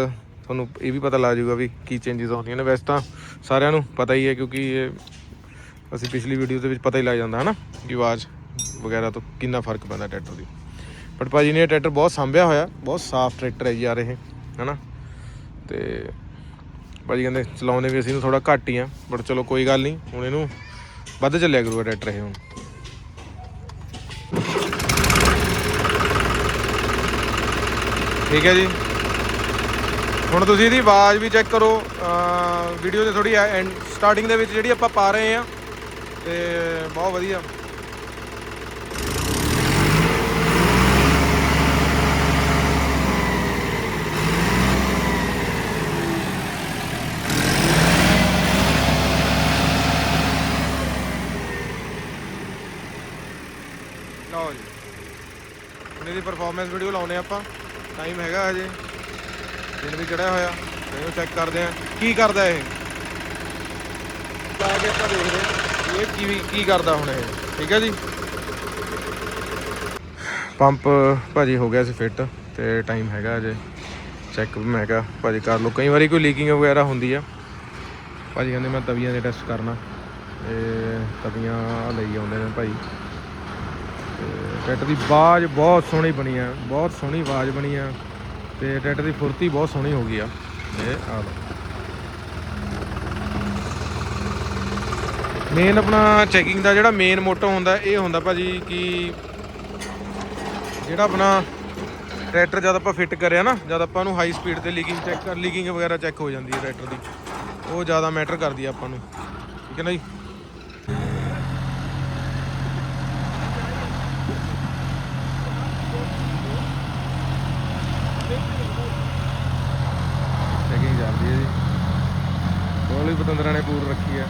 ਤੁਹਾਨੂੰ ਇਹ ਵੀ ਪਤਾ ਲੱਗ ਜਾਊਗਾ ਵੀ ਕੀ ਚੇਂਜਸ ਆਉਂਦੀਆਂ ਨੇ। ਵੈਸੇ ਤਾਂ ਸਾਰਿਆਂ ਨੂੰ ਪਤਾ ਹੀ ਹੈ, ਕਿਉਂਕਿ ਇਹ ਅਸੀਂ ਪਿਛਲੀ ਵੀਡੀਓ ਦੇ ਵਿੱਚ ਪਤਾ ਹੀ ਲੱਗ ਜਾਂਦਾ, ਹਨਾ ਕਿ ਆਵਾਜ਼ ਵਗੈਰਾ ਤੋਂ ਕਿੰਨਾ ਫ਼ਰਕ ਪੈਂਦਾ ਟਰੈਕਟਰ ਦੀ। ਬਟ ਭਾਜੀ ਨੇ ਇਹ ਟਰੈਕਟਰ ਬਹੁਤ ਸਾਂਭਿਆ ਹੋਇਆ, ਬਹੁਤ ਸਾਫ਼ ਟਰੈਕਟਰ ਹੈ ਜੀ ਆ ਰਹੇ। ਹਨਾ? ਤੇ ਭਾਜੀ ਕਹਿੰਦੇ ਚਲਾਉਂਦੇ ਵੀ ਅਸੀਂ ਨੂੰ ਥੋੜਾ ਘੱਟ ਹੀ ਆ ਬਟ ਚਲੋ ਕੋਈ ਗੱਲ ਨਹੀਂ, ਹੁਣ ਇਹਨੂੰ ਵੱਧ ਚੱਲਿਆ ਕਰੂਗਾ ਟਰੈਕਟਰ ਇਹ ਹੁਣ। ਠੀਕ ਹੈ ਜੀ। ਹੁਣ ਤੁਸੀਂ ਇਹਦੀ ਆਵਾਜ਼ ਵੀ ਚੈੱਕ ਕਰੋ ਵੀਡੀਓ ਦੇ ਥੋੜੀ ਸਟਾਰਟਿੰਗ ਦੇ ਵਿੱਚ ਜਿਹੜੀ ਆਪਾਂ ਪਾ ਰਹੇ ਆ, ਤੇ ਬਹੁਤ ਵਧੀਆ ਲਓ ਜੀ ਹੁਣ ਇਹਦੀ ਪਰਫਾਰਮੈਂਸ ਵੀਡੀਓ ਲਾਉਨੇ ਆਪਾਂ। ਟਾਈਮ ਹੈਗਾ ਹਜੇ। ਦਿਨ ਵੀ ਚੜਿਆ ਹੋਇਆ। ਇਹਨੂੰ ਚੈੱਕ ਕਰਦੇ ਆ ਕੀ ਕਰਦਾ ਇਹ? ਲਾ ਕੇ ਆਪਾਂ ਦੇਖਦੇ ਹਾਂ। ਇਹ ਕੀ ਕੀ ਕਰਦਾ ਹੁਣ ਇਹ? ਠੀਕ ਹੈ ਜੀ? ਪੰਪ ਭਾਜੀ ਹੋ ਗਿਆ ਸੀ ਫਿੱਟ ਤੇ ਟਾਈਮ ਹੈਗਾ ਅਜੇ ਚੈੱਕ ਮੈਂ ਕਿਹਾ ਭਾਜੀ ਕਰ ਲਓ। ਕਈ ਵਾਰੀ ਕੋਈ ਲੀਕਿੰਗ ਵਗੈਰਾ ਹੁੰਦੀ ਆ। ਭਾਜੀ ਕਹਿੰਦੇ ਮੈਂ ਤਵੀਆਂ ਦੇ ਟੈਸਟ ਕਰਨਾ। ਤੇ ਤਵੀਆਂ ਲਈ ਆਉਂਦੇ ਨੇ ਭਾਈ। ਤੇ ਟਰੈਕਟਰ ਦੀ ਆਵਾਜ਼ ਬਹੁਤ ਸੋਹਣੀ ਬਣੀ ਆ, ਬਹੁਤ ਸੋਹਣੀ ਆਵਾਜ਼ ਬਣੀ ਆ ਤੇ ਟਰੈਕਟਰ ਦੀ ਫੁਰਤੀ ਬਹੁਤ ਸੋਹਣੀ ਹੋ ਗਈ ਆ। ਇਹ ਆ ਲਓ। ਮੇਨ ਆਪਣਾ ਚੈਕਿੰਗ ਦਾ ਜਿਹੜਾ ਮੇਨ ਮੋਟੋ ਹੁੰਦਾ, ਇਹ ਹੁੰਦਾ ਭਾਜੀ ਕਿ ਜਿਹੜਾ ਆਪਣਾ ਟਰੈਕਟਰ ਜਦ ਆਪਾਂ ਫਿੱਟ ਕਰਿਆ ਨਾ, ਜਦ ਆਪਾਂ ਨੂੰ ਹਾਈ ਸਪੀਡ ਤੇ ਲੀਕਿੰਗ ਚੈੱਕ ਕਰ ਲੀਕਿੰਗ ਵਗੈਰਾ ਚੈੱਕ ਹੋ ਜਾਂਦੀ ਹੈ ਟਰੈਕਟਰ ਦੀ, ਉਹ ਜ਼ਿਆਦਾ ਮੈਟਰ ਕਰਦੀ ਆ ਆਪਾਂ ਨੂੰ। ਠੀਕ ਹੈ ਨਾ ਜੀ ਚੈਕਿੰਗ ਚੱਲਦੀ ਹੈ ਜੀ ਕੋਲੀ ਪਤੰਦਰਾਂ ਨੇ ਪੂਰ ਰੱਖੀ ਹੈ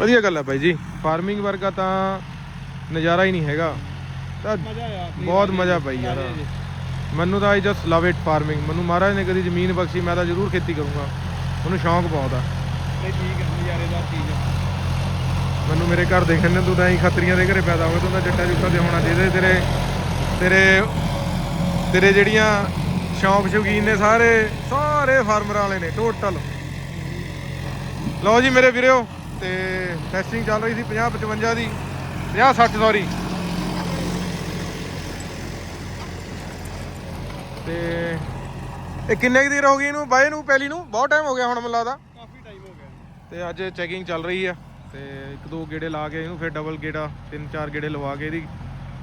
ਵਧੀਆ ਗੱਲ ਹੈ ਬਾਈ ਜੀ। ਫਾਰਮਿੰਗ ਵਰਗਾ ਤਾਂ ਨਜ਼ਾਰਾ ਹੀ ਨਹੀਂ ਹੈਗਾ। ਤਾਂ ਬਹੁਤ ਮਜ਼ਾ ਪਈ ਯਾਰ। ਮੈਨੂੰ ਤਾਂ I just love it farming. ਮੈਨੂੰ ਮਹਾਰਾਜ ਨੇ ਕਦੀ ਜ਼ਮੀਨ ਬਖਸ਼ੀ ਮੈਂ ਤਾਂ ਜ਼ਰੂਰ ਖੇਤੀ ਕਰੂੰਗਾ। ਮੈਨੂੰ ਸ਼ੌਂਕ ਬਹੁਤ ਆ। ਨਹੀਂ ਠੀਕ ਹੈ ਨਜ਼ਾਰੇਦਾਰ ਚੀਜ਼ ਆ। ਮੈਨੂੰ ਮੇਰੇ ਘਰ ਦੇ ਕਹਿੰਦੇ ਤੂੰ ਤਾਂ ਹੀ ਖੱਤਰੀਆਂ ਦੇ ਘਰੇ ਪੈਦਾ ਹੋਇਆ ਤੂੰ ਤਾਂ ਜੱਟਾ ਜੁੱਟਾ ਦੇ ਹੋਣਾ ਚਾਹੀਦਾ ਤੇਰੇ ਤੇਰੇ ਤੇਰੇ ਜਿਹੜੀਆਂ ਸ਼ੌਂਕ ਸ਼ੌਕੀਨ ਨੇ ਸਾਰੇ ਸਾਰੇ ਫਾਰਮਰਾਂ ਵਾਲੇ ਨੇ ਟੋਟਲ ਲਓ ਜੀ ਮੇਰੇ ਵੀਰਿਓ ਤੇ ਟੈਸਟਿੰਗ ਚੱਲ ਰਹੀ ਸੀ 50 55 ਦੀ 50 60 ਸੌਰੀ ਤੇ ਇਹ ਕਿੰਨੇ ਦੇਰ ਹੋ ਗਈ ਇਹਨੂੰ ਬਾਏ ਨੂੰ ਪਹਿਲੀ ਨੂੰ? ਬਹੁਤ ਟਾਈਮ ਹੋ ਗਿਆ ਹੁਣ ਮੈਨੂੰ ਲੱਗਦਾ। ਕਾਫੀ ਟਾਈਮ ਹੋ ਗਿਆ। ਤੇ ਅੱਜ ਚੈਕਿੰਗ ਚੱਲ ਰਹੀ ਆ ਤੇ ਇੱਕ ਦੋ ਗੇੜੇ ਲਾ ਕੇ ਇਹਨੂੰ ਫਿਰ ਡਬਲ ਗੇੜਾ ਤਿੰਨ ਚਾਰ ਗੇੜੇ ਲਵਾ ਕੇ ਇਹਦੀ।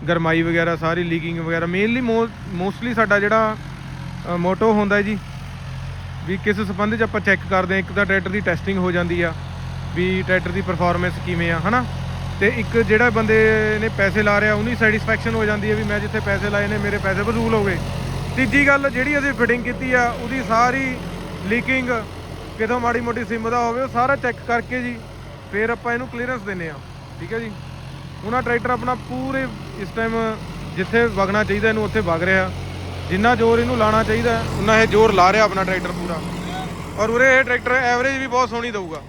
ਗਰਮਾਈ ਵਗੈਰਾ, ਸਾਰੀ ਲੀਕਿੰਗ ਵਗੈਰਾ ਮੇਨਲੀ ਮੋਸਟਲੀ ਸਾਡਾ ਜਿਹੜਾ ਮੋਟੋ ਹੁੰਦਾ ਜੀ, ਵੀ ਕਿਸ ਸੰਬੰਧ 'ਚ ਆਪਾਂ ਚੈੱਕ ਕਰਦੇ ਹਾਂ, ਇੱਕ ਤਾਂ ਟਰੈਕਟਰ ਦੀ ਟੈਸਟਿੰਗ ਹੋ ਜਾਂਦੀ ਆ, ਵੀ ਟਰੈਕਟਰ ਦੀ ਪਰਫਾਰਮੈਂਸ ਕਿਵੇਂ ਆ, ਹਨਾ? ਤੇ ਇੱਕ ਜਿਹੜਾ ਬੰਦੇ ਨੇ ਪੈਸੇ ਲਾ ਰਿਹਾ, ਉਹਨੀ ਸੈਟੀਸਫੈਕਸ਼ਨ ਹੋ ਜਾਂਦੀ ਹੈ ਵੀ ਮੈਂ ਜਿੱਥੇ ਪੈਸੇ ਲਾਏ ਨੇ, ਮੇਰੇ ਪੈਸੇ ਵਸੂਲ ਹੋ ਗਏ। ਤੀਜੀ ਗੱਲ ਜਿਹੜੀ ਅਸੀਂ ਫਿਟਿੰਗ ਕੀਤੀ ਆ, ਉਹਦੀ ਸਾਰੀ ਲੀਕਿੰਗ ਕਿਤੋਂ ਮਾੜੀ ਮੋਟੀ ਸਿਮ ਦਾ ਹੋਵੇ, ਉਹ ਸਾਰਾ ਚੈੱਕ ਕਰਕੇ ਜੀ, ਫਿਰ ਆਪਾਂ ਇਹਨੂੰ ਕਲੀਅਰੈਂਸ ਦਿੰਨੇ ਆ ਠੀਕ ਹੈ ਜੀ? ਉਹਨਾਂ ਟਰੈਕਟਰ ਆਪਣਾ ਪੂਰੇ ਇਸ ਟਾਈਮ ਜਿੱਥੇ ਵਗਣਾ ਚਾਹੀਦਾ ਇਹਨੂੰ ਉੱਥੇ ਵਗ ਰਿਹਾ। ਜਿੰਨਾ ਜ਼ੋਰ ਇਹਨੂੰ ਲਾਣਾ ਚਾਹੀਦਾ, ਉਨਾ ਇਹ ਜ਼ੋਰ ਲਾ ਰਿਹਾ ਆਪਣਾ ਟਰੈਕਟਰ ਪੂਰਾ। ਔਰ ਉਰੇ ਇਹ ਟਰੈਕਟਰ ਐਵਰੇਜ ਵੀ ਬਹੁਤ ਸੋਹਣੀ ਦੇਊਗਾ।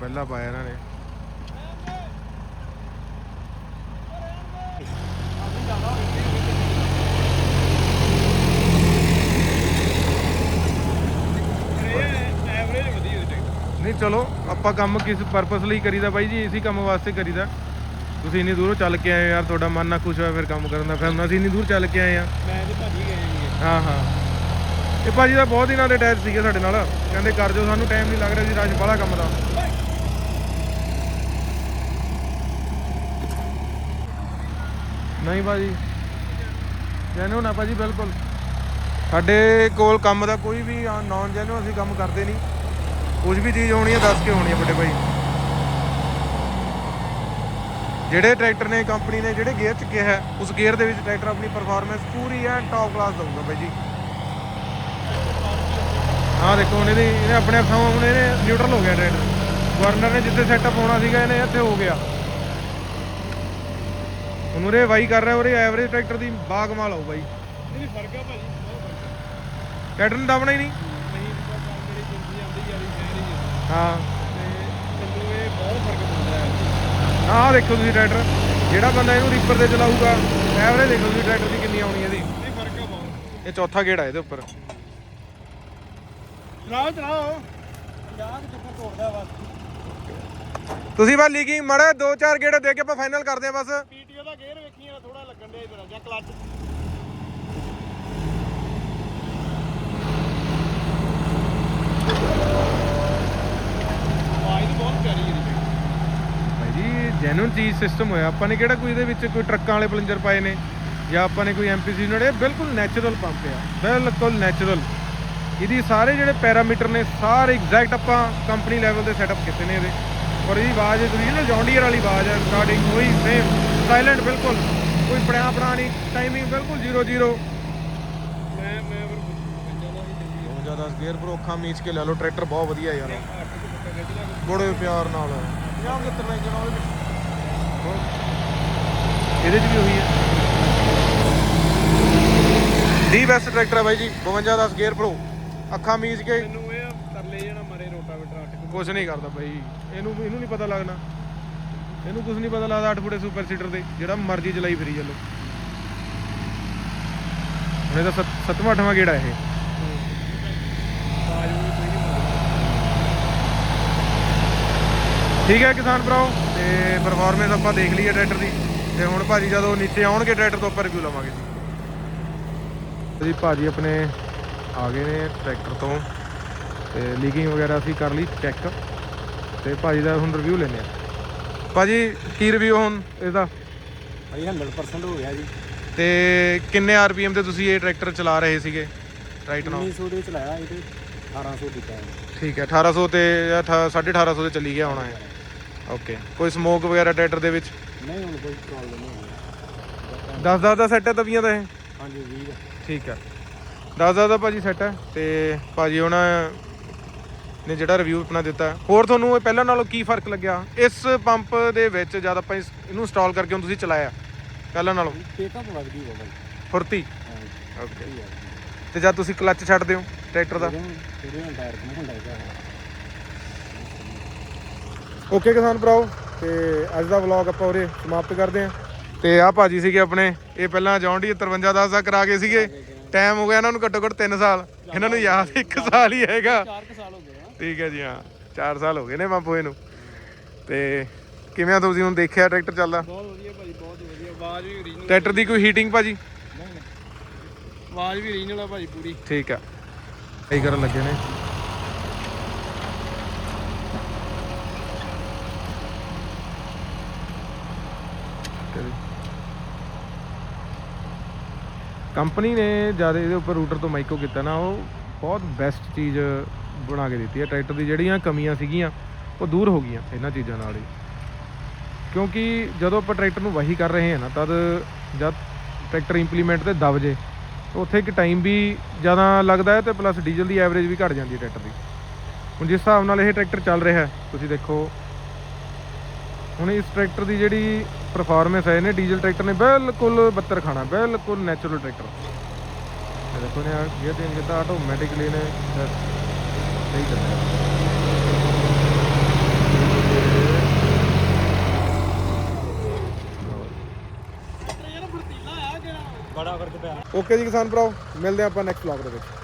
ਪਹਿਲਾਂ ਪਾਇਆ ਇਹਨਾਂ ਨੇ ਐਵਰੇਜ ਵਧੀਆ ਉਹਦੀ ਟਿਕਟ ਨਹੀਂ ਚਲੋ ਆਪਾਂ ਕੰਮ ਕਿਸ ਪਰਪਸ ਲਈ ਕਰੀਦਾ ਬਾਈ ਜੀ? ਇਸੇ ਕੰਮ ਵਾਸਤੇ ਕਰੀਦਾ। ਤੁਸੀਂ ਇੰਨੀ ਦੂਰੋਂ ਚੱਲ ਕੇ ਆਏ ਯਾਰ ਤੁਹਾਡਾ ਮਨ ਨਾ ਖੁਸ਼ ਹੋਇਆ ਫਿਰ ਕੰਮ ਕਰਨ ਦਾ। ਫਿਰ ਹੁਣ ਅਸੀਂ ਇੰਨੀ ਦੂਰ ਚੱਲ ਕੇ ਆਏ ਆ ਮੈਂ ਤੇ ਭਾਜੀ ਗਏ ਸੀਗੇ ਹਾਂ ਹਾਂ। ਇਹ ਭਾਜੀ ਦਾ ਬਹੁਤ ਦਿਨਾਂ ਦੇ ਅਟੈਚ ਸੀਗੇ ਸਾਡੇ ਨਾਲ। ਕਹਿੰਦੇ ਕਰ ਜੋ ਸਾਨੂੰ ਟਾਈਮ ਨਹੀਂ ਲੱਗ ਰਿਹਾ ਸੀ ਰਸ਼ ਬਾਹਲਾ ਕੰਮ ਦਾ। ਨਹੀਂ ਭਾਜੀ। ਜੈਨੂਨ ਆ ਭਾਜੀ ਬਿਲਕੁਲ। ਸਾਡੇ ਕੋਲ ਕੰਮ ਦਾ ਕੋਈ ਵੀ ਨੌਨ ਜੈਨੂਨ ਅਸੀਂ ਕੰਮ ਕਰਦੇ ਨਹੀਂ ਕੁਝ ਵੀ ਚੀਜ਼ ਹੋਣੀ ਹੈ ਦੱਸ ਕੇ ਹੋਣੀ ਹੈ ਵੱਡੇ ਭਾਈ। ਜਿਹੜੇ ਟਰੈਕਟਰ ਨੇ ਕੰਪਨੀ ਨੇ ਜਿਹੜੇ ਗੇਅਰ ਚ ਕਿਹਾ ਉਸ ਗੇਅਰ ਦੇ ਵਿੱਚ ਟਰੈਕਟਰ ਆਪਣੀ ਪਰਫਾਰਮੈਂਸ ਪੂਰੀ ਐ ਟੌਪ ਕਲਾਸ ਦਊਗਾ ਬਾਈ ਜੀ। ਆਹ ਦੇਖੋ ਹੁਣ ਇਹਦੀ ਇਹਨੇ ਆਪਣੇ ਆਪ ਥਾਂ ਹੁਣ ਇਹਨੇ ਨਿਊਟਰਲ ਹੋ ਗਿਆ ਟਰੈਕਟਰ। ਗਵਰਨਰ ਨੇ ਜਿੱਥੇ ਸੈਟਅਪ ਹੋਣਾ ਸੀਗਾ ਇਹਨੇ ਇੱਥੇ ਹੋ ਗਿਆ। ਹੁਣ ਉਰੇ ਵਾਈ ਕਰ ਰਿਹਾ ਉਰੇ ਐਵਰੇਜ ਟਰੈਕਟਰ ਦੀ ਬਾਗਮਾਲ ਆਊ ਬਾਈ ਨਹੀਂ ਫ਼ਰਕ ਆ ਭਾਜੀ ਬਹੁਤ ਫ਼ਰਕ ਆ। ਟਰੈਕਟਰ ਨੂੰ ਦਬਣਾ ਹੀ ਨਹੀਂ। ਯਾਰੀ ਮੈਂ ਨਹੀਂ ਹਾਂ। ਤੇ ਮੈਨੂੰ ਇਹ ਬਹੁਤ ਫ਼ਰਕ ਪੈਂਦਾ ਹੈ। ਆਹ ਦੇਖੋ ਤੁਸੀਂ ਟਰੈਕਟਰ ਜਿਹੜਾ ਬੰਦਾ ਇਹਨੂੰ ਰੀਪਰ ਤੇ ਚਲਾਊਗਾ ਐਵਰੇਜ ਦੇਖੋ ਤੁਸੀਂ ਟਰੈਕਟਰ ਦੀ ਕਿੰਨੀ ਆਉਣੀ ਇਹਦੀ। ਨਹੀਂ ਫ਼ਰਕ ਆ ਬਹੁਤ। ਇਹ ਚੌਥਾ ਗੇੜਾ ਇਹਦੇ ਉੱਪਰ। ਚਲਾਓ ਚਲਾਓ। ਪੰਜਾਬ ਦੇ ਚੱਕਰ ਤੋੜਦਾ ਬਸ। ਤੁਸੀਂ ਬਸ ਲੀਕਿੰਗ ਮੜਾ ਦੋ ਚਾਰ ਗੇੜੇ ਦੇ ਕੇ ਆਪਾਂ ਫਾਈਨਲ ਕਰਦੇ ਆ ਬਸ। ਪੀਟੀਓ ਦਾ ਗੇਅਰ ਵੇਖੀਆਂ ਥੋੜਾ ਲੱਗਣ ਦੇ ਇਧਰ ਜਾਂ ਕਲੱਚ ਆਵਾਜ਼ ਤਾਂ ਬਹੁਤ ਪਿਆਰੀ ਹੈ ਇਹਦੀ ਭਾਈ ਜੀ ਜੈਨੂਨ ਚੀਜ਼ ਸਿਸਟਮ ਹੋਇਆ। ਆਪਾਂ ਨੇ ਕਿਹੜਾ ਕੋਈ ਇਹਦੇ ਵਿੱਚ ਕੋਈ ਟਰੱਕਾਂ ਵਾਲੇ ਪਲੰਜਰ ਪਾਏ ਨੇ? ਜਾਂ ਆਪਾਂ ਨੇ ਕੋਈ ਐਮਪੀਸੀ ਨਾਲ ਇਹ ਬਿਲਕੁਲ ਨੈਚੁਰਲ ਪੰਪ ਆ। ਬਿਲਕੁਲ ਨੈਚੁਰਲ ਇਹਦੀ ਸਾਰੇ ਜਿਹੜੇ ਪੈਰਾਮੀਟਰ ਨੇ ਸਾਰੇ ਐਗਜ਼ੈਕਟ ਆਪਾਂ ਕੰਪਨੀ ਲੈਵਲ ਤੇ ਸੈਟਅਪ ਕੀਤੇ ਨੇ ਇਹਦੇ। ਔਰ ਇਹਦੀ ਆਵਾਜ਼ ਰੀਜਨਲ ਜੌਂਡੀਅਰ ਵਾਲੀ ਆਵਾਜ਼ ਹੈ ਸਟਾਰਟਿੰਗ ਉਹੀ ਸੇਮ ਸਾਇਲੈਂਟ ਬਿਲਕੁਲ। ਕੋਈ ਪੜਿਆ ਪੜਾ ਨਹੀਂ। ਟਾਈਮਿੰਗ ਬਿਲਕੁਲ 00 ਮੈਂ ਮੈਂ ਦਾ ਜ਼ਿਆਦਾ ਗੇਅਰ ਪਰ ਅੱਖਾਂ ਮੀਚ ਕੇ ਲੈ ਲਓ ਟਰੈਕਟਰ ਬਹੁਤ ਵਧੀਆ ਯਾਰ। 8 ਕੁੱਟਾ ਗੱਡੀ ਲਾ ਬੜੇ ਪਿਆਰ ਨਾਲ ਪੰਜਾਬ ਦੇ ਤਰ੍ਹਾਂ ਜਣਾ ਉਹਦੇ ਵਿੱਚ ਇਹਦੇ 'ਚ ਵੀ ਉਹੀ ਹੈ। ਦੀ ਬੈਸਟ ਟਰੈਕਟਰ ਹੈ ਬਾਈ ਜੀ 52 10 ਗੇਅਰ ਪ੍ਰੋ ਅੱਖਾਂ ਮੀਚ ਕੇ। ਮੈਨੂੰ ਇਹ ਤਰਲੇ ਜਿਹੜਾ ਮਰੇ ਰੋਟਾਵੇਟਰ 8 ਕੁਝ ਨਹੀਂ ਕਰਦਾ ਬਾਈ। ਇਹਨੂੰ ਇਹਨੂੰ ਨਹੀਂ ਪਤਾ ਲੱਗਣਾ। ਇਹਨੂੰ ਕੁਝ ਨਹੀਂ ਪਤਾ ਲੱਗਦਾ 8 ਫੁੱਟੇ ਸੁਪਰ ਸੀਟਰ ਤੇ ਜਿਹੜਾ ਮਰਜ਼ੀ ਚਲਾਈ ਫਿਰੀ ਚੱਲੋ। ਹੁਣ ਇਹਦਾ ਸੱਤ- ਸੱਤਵਾਂ ਅੱਠਵਾਂ ਗੇੜਾ ਇਹ ਆਵਾਜ਼ ਵੀ ਕੋਈ ਨਹੀਂ ਮਾਰਦਾ ਠੀਕ ਹੈ ਕਿਸਾਨ ਭਰਾਓ ਤੇ ਪਰਫਾਰਮੈਂਸ ਆਪਾਂ ਦੇਖ ਲਈ ਹੈ ਟਰੈਕਟਰ ਦੀ। ਤੇ ਹੁਣ ਭਾਜੀ ਜਦੋਂ ਨੀਚੇ ਆਉਣਗੇ ਟਰੈਕਟਰ ਤੋਂ ਆਪਾਂ ਰਿਵਿਊ ਲਵਾਂਗੇ ਜੀ। ਜੀ ਭਾਜੀ ਆਪਣੇ ਆ ਗਏ ਨੇ ਟਰੈਕਟਰ ਤੋਂ। ਤੇ ਲੀਕਿੰਗ ਵਗੈਰਾ ਅਸੀਂ ਕਰ ਲਈ ਚੈੱਕ ਤੇ ਭਾਜੀ ਦਾ ਹੁਣ ਰਿਵਿਊ ਲੈਂਦੇ ਆ ਭਾਜੀ ਕੀ ਰਿਵਿਊ ਹੁਣ ਇਹਦਾ? ਭਾਈ 100% ਹੋ ਗਿਆ ਜੀ। ਤੇ ਕਿੰਨੇ ਆਰਪੀਐਮ ਤੇ ਤੁਸੀਂ ਇਹ ਟਰੈਕਟਰ ਚਲਾ ਰਹੇ ਸੀਗੇ ਰਾਈਟ ਨਾਓ 1900 ਦੇ ਚਲਾਇਆ ਇਹ ਤੇ 1800 ਦਿੱਤਾ ਹੈ। ਠੀਕ ਹੈ 1800 ਤੇ ਜਾਂ ਅਠਾ- 1850 ਤੇ ਚੱਲੀ ਗਿਆ ਹੋਣਾ ਹੈ। ਓਕੇ। ਕੋਈ ਸਮੋਕ ਵਗੈਰਾ ਟਰੈਕਟਰ ਦੇ ਵਿੱਚ? ਨਹੀਂ ਹੁਣ ਕੋਈ ਪ੍ਰੋਬਲਮ ਨਹੀਂ ਹੋਈ। 10 10 ਦਾ ਸੈੱਟ ਹੈ ਤਵੀਆਂ ਦਾ ਇਹ? ਹਾਂਜੀ 20 ਦਾ। ਠੀਕ ਹੈ। 10 10 ਦਾ ਭਾਜੀ ਸੈੱਟ ਹੈ ਤੇ ਭਾਜੀ ਉਹਨਾਂ ਨੇ ਜਿਹੜਾ ਰਿਵਿਊ ਆਪਣਾ ਦਿੱਤਾ। ਹੈ। ਹੋਰ ਤੁਹਾਨੂੰ ਇਹ ਪਹਿਲਾਂ ਨਾਲੋਂ ਕੀ ਫ਼ਰਕ ਲੱਗਿਆ? ਇਸ ਪੰਪ ਦੇ ਵਿੱਚ ਜਦ ਆਪਾਂ ਇਹਨੂੰ ਇੰਸਟਾਲ ਕਰਕੇ ਹੁਣ ਤੁਸੀਂ ਚਲਾਇਆ। ਪਹਿਲਾਂ ਨਾਲੋਂ? ਪੇਕਅਪ ਗਈ ਬਾਬਾ ਜੀ। ਫੁਰਤੀ? ਹਾਂ ਓਕੇ ਤੇ ਜਦ ਤੁਸੀਂ ਕਲੱਚ ਛੱਡਦੇ ਹੋ ਟਰੈਕਟਰ ਦਾ? ਤੇਰੇ ਨਾਲ ਟਾਇਰ ਕਿੰਨਾ ਹੁੰਦਾ ਹੈਗਾ। ਓਕੇ ਕਿਸਾਨ ਭਰਾਓ ਤੇ ਅੱਜ ਦਾ ਵਲੌਗ ਆਪਾਂ ਉਰੇ ਸਮਾਪਤ ਕਰਦੇ ਹਾਂ। ਤੇ ਆਹ ਭਾਜੀ ਸੀਗੇ ਆਪਣੇ ਇਹ ਪਹਿਲਾਂ ਜੌਂਡੀ 5310 ਦਾ ਕਰਾ ਕੇ ਸੀਗੇ। ਟਾਈਮ ਹੋ ਗਿਆ ਇਹਨਾਂ ਨੂੰ ਘੱਟੋ ਘੱਟ 3 ਸਾਲ। ਇਹਨਾਂ ਨੂੰ ਯਾਦ 1 ਸਾਲ ਹੀ ਹੈਗਾ। 4 ਸਾਲ ਹੋ ਗਏ ਆ। ਠੀਕ ਹੈ ਜੀ ਹਾਂ। 4 ਸਾਲ ਹੋ ਗਏ ਨੇ ਪੰਪ ਹੋਏ ਨੂੰ ਤੇ ਕਿਵੇਂ ਆ ਤੁਸੀਂ ਹੁਣ ਦੇਖਿਆ ਟਰੈਕਟਰ ਚੱਲਦਾ? ਬਹੁਤ ਵਧੀਆ ਭਾਜੀ ਬਹੁਤ ਵਧੀਆ। ਆਵਾਜ਼ ਵੀ ਓਰੀਜਨਲ ਟਰੈਕਟਰ ਦੀ ਕੋਈ ਹੀਟਿੰਗ ਭਾਜੀ? ਨਹੀਂ ਨਹੀਂ। ਆਵਾਜ਼ ਵੀ ਓਰੀਜਨਲ ਆ ਭਾਜੀ ਪੂਰੀ। ਠੀਕ ਆ। ਸਹੀ ਕਰਨ ਲੱਗੇ ਨੇ। ਕੰਪਨੀ ਨੇ ਜਦ ਇਹਦੇ ਉੱਪਰ ਰੂਟਰ ਤੋਂ ਮਾਈਕੋ ਕੀਤਾ ਨਾ, ਉਹ ਬਹੁਤ ਬੈਸਟ ਚੀਜ਼ ਬਣਾ ਕੇ ਦਿੱਤੀ ਹੈ। ਟਰੈਕਟਰ ਦੀ ਜਿਹੜੀਆਂ ਕਮੀਆਂ ਸੀਗੀਆਂ, ਉਹ ਦੂਰ ਹੋ ਗਈਆਂ ਇਹਨਾਂ ਚੀਜ਼ਾਂ ਨਾਲ ਹੀ। ਕਿਉਂਕਿ ਜਦੋਂ ਆਪਾਂ ਟਰੈਕਟਰ ਨੂੰ ਵਾਹੀ ਕਰ ਰਹੇ ਹਾਂ ਨਾ, ਤਦ ਜਦ ਟਰੈਕਟਰ ਇੰਪਲੀਮੈਂਟ ਤੇ ਦਬ ਜੇ ਉੱਥੇ ਇੱਕ ਟਾਈਮ ਵੀ ਜ਼ਿਆਦਾ ਲੱਗਦਾ ਹੈ ਤੇ ਪਲੱਸ ਡੀਜ਼ਲ ਦੀ ਐਵਰੇਜ ਵੀ ਘਟ ਜਾਂਦੀ ਹੈ ਟਰੈਕਟਰ ਦੀ। ਹੁਣ ਜਿਸ ਹਿਸਾਬ ਨਾਲ ਇਹ ਟਰੈਕਟਰ ਚੱਲ ਰਿਹਾ ਤੁਸੀਂ ਦੇਖੋ ਹੁਣ ਇਸ ਟਰੈਕਟਰ ਦੀ ਜਿਹੜੀ ਪਰਫਾਰਮੈਂਸ ਹੈ ਇਹਨੇ ਡੀਜ਼ਲ ਟਰੈਕਟਰ ਨੇ ਬਿਲਕੁਲ ਬੱਤਰ ਖਾਣਾ ਬਿਲਕੁਲ ਨੈਚੁਰਲ ਟਰੈਕਟਰ। ਦੇਖੋ ਨੇ ਗੇਅਰ ਚੇਂਜ ਕੀਤਾ ਆਟੋਮੈਟਿਕਲੀ ਨੇ ਸਹੀ ਕਰਦਾ ਬੜਾ ਫ਼ਰਕ ਪਿਆ। ਓਕੇ ਜੀ ਕਿਸਾਨ ਭਰਾਓ ਮਿਲਦੇ ਆਪਾਂ ਨੈਕਸਟ ਵਲੌਗ ਦੇ ਵਿੱਚ।